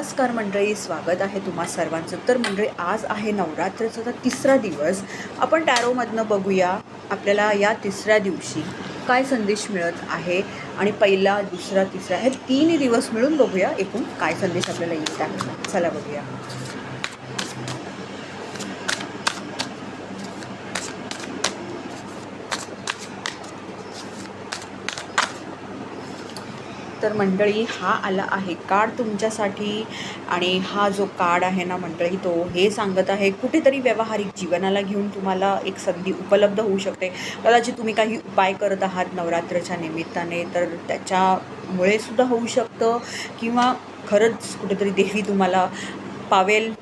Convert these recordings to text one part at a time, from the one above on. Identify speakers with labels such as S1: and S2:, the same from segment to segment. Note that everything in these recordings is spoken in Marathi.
S1: नमस्कार मंडळी स्वागत आहे तुम्हा सर्वांचं. तर मंडळी आज आहे नवरात्रीचा तर तिसरा दिवस. आपण टॅरोमधनं बघूया आपल्याला या तिसऱ्या दिवशी काय संदेश मिळत आहे आणि पहिला दुसरा तिसरा हे तीन दिवस मिळून बघूया एकूण काय संदेश आपल्याला येत आहे. चला बघूया. तर मंडळी हा आला आहे कार्ड तुमच्यासाठी आणि हा जो कार्ड आहे ना मंडळी तो हे सांगत आहे कुठेतरी व्यावहारिक जीवनाला घेऊन तुम्हाला एक संधी उपलब्ध होऊ शकते. कदाचित तुम्ही काही उपाय करत आहात नवरात्रच्या निमित्ताने तर त्याच्यामुळे सुद्धा होऊ शकतं किंवा खरंच कुठेतरी देवी तुम्हाला पावेल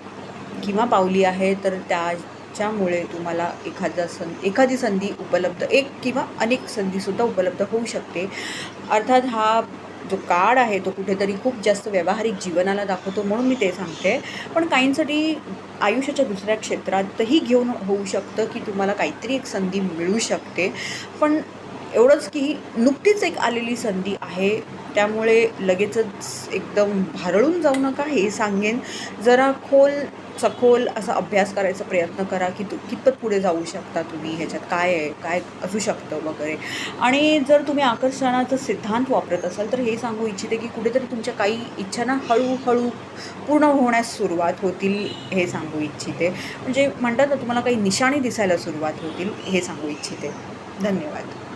S1: किंवा पावली आहे तर त्याच्यामुळे तुम्हाला एखादा सं एखादी संधी उपलब्ध एक किंवा अनेक संधीसुद्धा उपलब्ध होऊ शकते. अर्थात हा जो काळ आहे तो कुठेतरी खूप जास्त व्यावहारिक जीवनाला दाखवतो म्हणून मी ते सांगते. पण काहींसाठी आयुष्याच्या दुसऱ्या क्षेत्रातही घेऊन होऊ शकतं की तुम्हाला काहीतरी एक संधी मिळू शकते. पण एवढंच की नुकतीच एक आलेली संधी आहे. त्यामुळे लगेचच एकदम भारळून जाऊ नका हे सांगेन. जरा खोल सखोल असा अभ्यास करायचा प्रयत्न करा की तू कितपत पुढे जाऊ शकता तुम्ही ह्याच्यात काय आहे काय असू शकतं वगैरे. आणि जर तुम्ही आकर्षणाचा सिद्धांत वापरत असाल तर हे सांगू इच्छिते की कुठेतरी तुमच्या काही इच्छांना हळूहळू पूर्ण होण्यास सुरुवात होतील हे सांगू इच्छिते. म्हणजे म्हणतात ना तुम्हाला काही निशाणी दिसायला सुरुवात होतील हे सांगू इच्छिते. धन्यवाद.